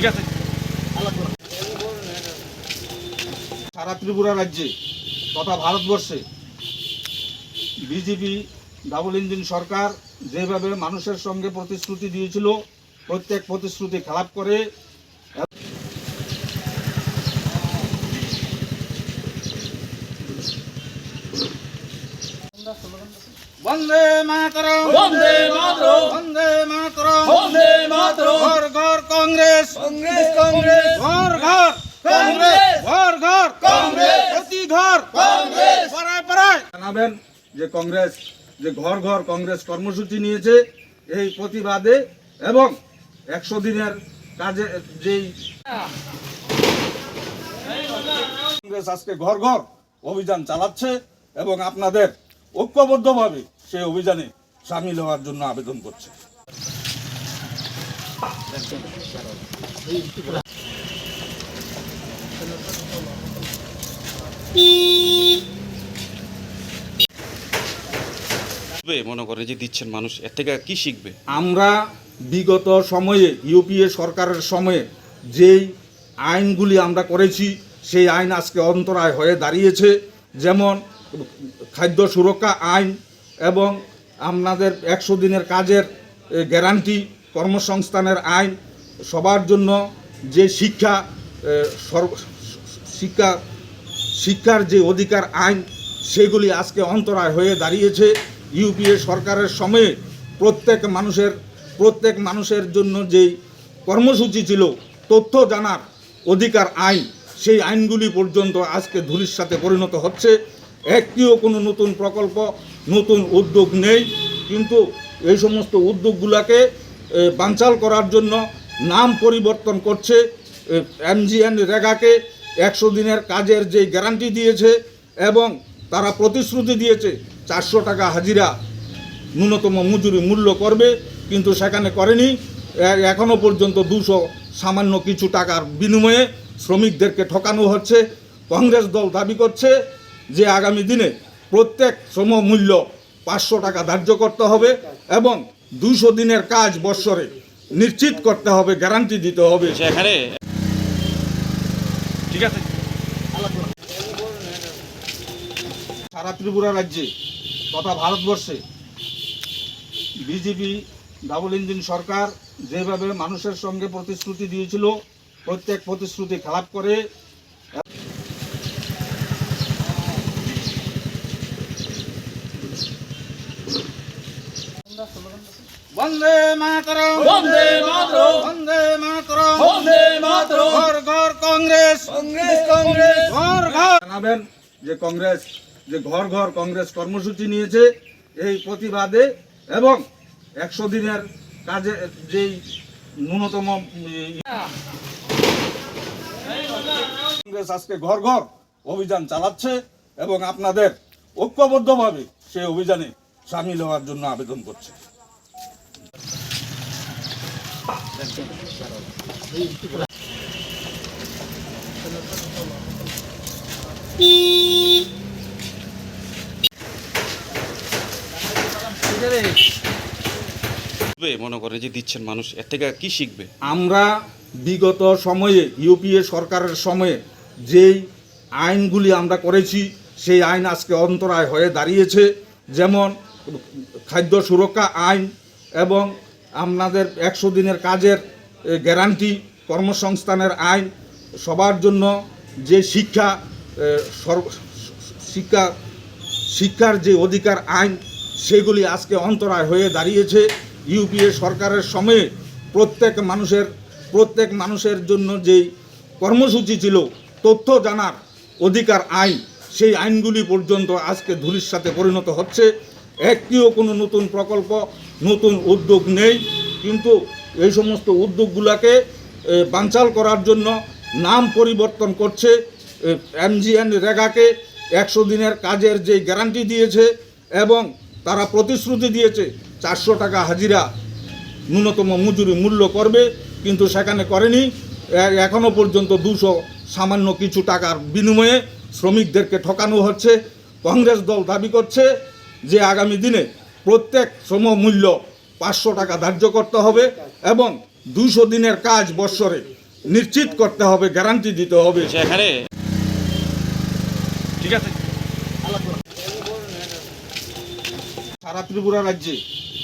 ঠিক আছে। সারা ত্রিপুরা রাজ্যে তথা ভারতবর্ষে বিজেপি ডাবল ইঞ্জিন সরকার যেভাবে মানুষের সঙ্গে প্রতিশ্রুতি দিয়েছিল প্রত্যেক প্রতিশ্রুতি খারাপ করে বন্দে মাতরম বন্দে মাতরম বন্দে মাতরম বন্দে মাতরম। ঘর কংগ্রেস কংগ্রেস ঘর ঘর কংগ্রেস! ঘর ঘর কংগ্রেস! প্রতি ঘর কংগ্রেস! পাড়ায় পাড়ায় জানাবেন যে কংগ্রেস যে ঘর ঘর কংগ্রেস কর্মসূচি নিয়েছে এই প্রতিবাদে এবং একশো দিনের কাজে যেই কংগ্রেস আজকে ঘর ঘর অভিযান চালাচ্ছে এবং আপনাদের ঐক্যবদ্ধভাবে সেই অভিযানে সামিল হওয়ার জন্য আবেদন করছে মনে করে যে দিচ্ছেন মানুষ। এর থেকে কি শিখবে? আমরা বিগত সময়ে ইউপিএ সরকারের সময়ে যেই আইনগুলি আমরা করেছি, সেই আইন আজকে অন্তরায় হয়ে দাঁড়িয়েছে। যেমন খাদ্য সুরক্ষা আইন এবং আপনাদের একশো দিনের কাজের গ্যারান্টি কর্মসংস্থানের আইন সবার জন্য যে শিক্ষা শিক্ষা, শিক্ষার যে অধিকার আইন, সেগুলি আজকে অন্তরায় হয়ে দাঁড়িয়েছে। ইউপিএ সরকারের সময়ে প্রত্যেক মানুষের প্রত্যেক মানুষের জন্য যেই কর্মসূচি ছিল, তথ্য জানার অধিকার আইন, সেই আইনগুলি পর্যন্ত আজকে ধুলির সাথে পরিণত হচ্ছে। একটিও কোনো নতুন প্রকল্প, নতুন উদ্যোগ নেই। কিন্তু এই সমস্ত উদ্যোগগুলোকে বানচাল করার জন্য নাম পরিবর্তন করছে এমজিএন রেগাকে একশো দিনের কাজের যে গ্যারান্টি দিয়েছে এবং তারা প্রতিশ্রুতি দিয়েছে, চারশো টাকা হাজিরা ন্যূনতম মজুরি মূল্য করবে, কিন্তু সেখানে করেনি। এ- এখনও পর্যন্ত দুশো সামান্য কিছু টাকার বিনিময়ে শ্রমিকদেরকে ঠকানো হচ্ছে। কংগ্রেস দল দাবি করছে যে আগামী দিনে প্রত্যেক শ্রম মূল্য পাঁচশো টাকা ধার্য করতে হবে এবং দুশো দিনের কাজ বৎসরে নিশ্চিত করতে হবে গ্যারান্টি দিতে হবে। সেখানে ঠিক আছে। সারা ত্রিপুরা রাজ্যে তথা ভারতবর্ষে বিজেপি ডাবল ইঞ্জিন সরকার যেভাবে মানুষের সঙ্গে প্রতিশ্রুতি দিয়েছিল প্রত্যেক প্রতিশ্রুতি খেলাপ করে বন্দে মাতরম। বন্দে মাতরম। বন্দে মাতরম। বন্দে মাতরম। ঘর ঘর কংগ্রেস। কংগ্রেস কংগ্রেস। ঘর ঘর। জানাবেন যে কংগ্রেস যে ঘর ঘর কংগ্রেস কর্মসূচি নিয়েছে এই প্রতিবাদে এবং একশো দিনের কাজে যেই ন্যূনতম ই- কংগ্রেস আজকে ঘর ঘর অভিযান চালাচ্ছে এবং আপনাদের ঐক্যবদ্ধভাবে সেই অভিযানে সামিল হওয়ার জন্য আবেদন করছে। মনে করে যে দিচ্ছেন মানুষ এর থেকে কি শিখবে? আমরা বিগত সময়ে ইউপিএ সরকারের সময়ে যেই আইনগুলি আমরা করেছি সেই আইন আজকে অন্তরায় হয়ে দাঁড়িয়েছে। যেমন খাদ্য সুরক্ষা আইন এবং আপনাদের একশো দিনের কাজের গ্যারান্টি কর্মসংস্থানের আইন, সবার জন্য যে শিক্ষা শিক্ষা, শিক্ষার যে অধিকার আইন, সেগুলি আজকে অন্তরায় হয়ে দাঁড়িয়েছে। ইউপিএ সরকারের সময়ে প্রত্যেক মানুষের প্রত্যেক মানুষের জন্য যেই কর্মসূচি ছিল, তথ্য জানার অধিকার আইন, সেই আইনগুলি পর্যন্ত আজকে ধুলির সাথে পরিণত হচ্ছে। একটিও কোনো নতুন প্রকল্প, নতুন উদ্যোগ নেই। কিন্তু এই সমস্ত উদ্যোগগুলোকে বাঞ্চাল করার জন্য নাম পরিবর্তন করছে এমজিএন রেগাকে। একশো দিনের কাজের যে গ্যারান্টি দিয়েছে এবং তারা প্রতিশ্রুতি দিয়েছে, চারশো টাকা হাজিরা ন্যূনতম মজুরি মূল্য করবে, কিন্তু সেখানে করেনি। এখনও পর্যন্ত দুশো সামান্য কিছু টাকার বিনিময়ে শ্রমিকদেরকে ঠকানো হচ্ছে। কংগ্রেস দল দাবি করছে যে আগামী দিনে প্রত্যেক শ্রম মূল্য পাঁচশো টাকা ধার্য করতে হবে এবং দুশো দিনের কাজ বৎসরে নিশ্চিত করতে হবে গ্যারান্টি দিতে হবে। সেখানে ঠিক আছে। সারা ত্রিপুরা রাজ্যে